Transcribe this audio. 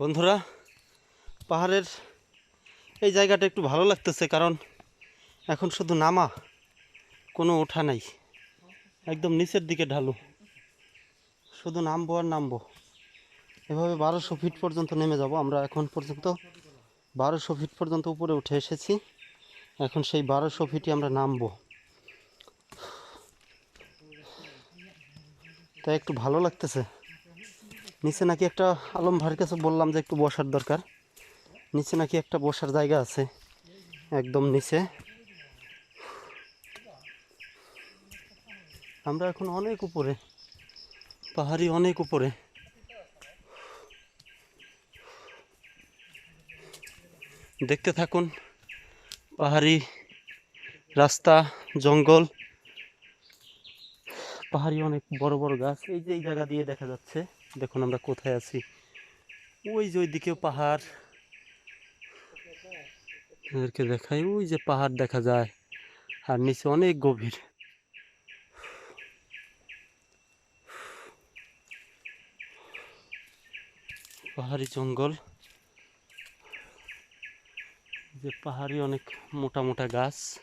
বন্ধুরা, পাহাড়ের এই জায়গাটা একটু ভালো লাগতেছে কারণ এখন শুধু নামা, কোনো ওঠা নাই। একদম নিচের দিকে ঢালু। শুধু নামবো আর নামবো। এভাবে বারোশো ফিট পর্যন্ত নেমে যাব। আমরা এখন পর্যন্ত বারোশো ফিট পর্যন্ত উপরে উঠে এসেছি। এখন সেই বারোশো ফিটই আমরা নামবো। তাই একটু ভালো লাগতেছে। নিচে নাকি একটা আলম ভাইয়ের কাছে বললাম যে একটু বসার দরকার। নিচে নাকি একটা বসার জায়গা আছে, একদম নিচে। আমরা এখন অনেক উপরে, পাহাড়ি অনেক উপরে। দেখতে থাকুন, পাহাড়ি রাস্তা, জঙ্গল, পাহাড়ি অনেক বড় বড় গাছ। এই যে এই জায়গা দিয়ে দেখা যাচ্ছে। দেখুন আমরা কোথায় আছি। ওই যে ওইদিকেও পাহাড়। এদেরকে দেখাই, ওই যে পাহাড় দেখা যায়, আর নিচে অনেক গভীর। পাহাড়ি জঙ্গল। যে পাহাড়ি অনেক মোটা মোটা গাছ।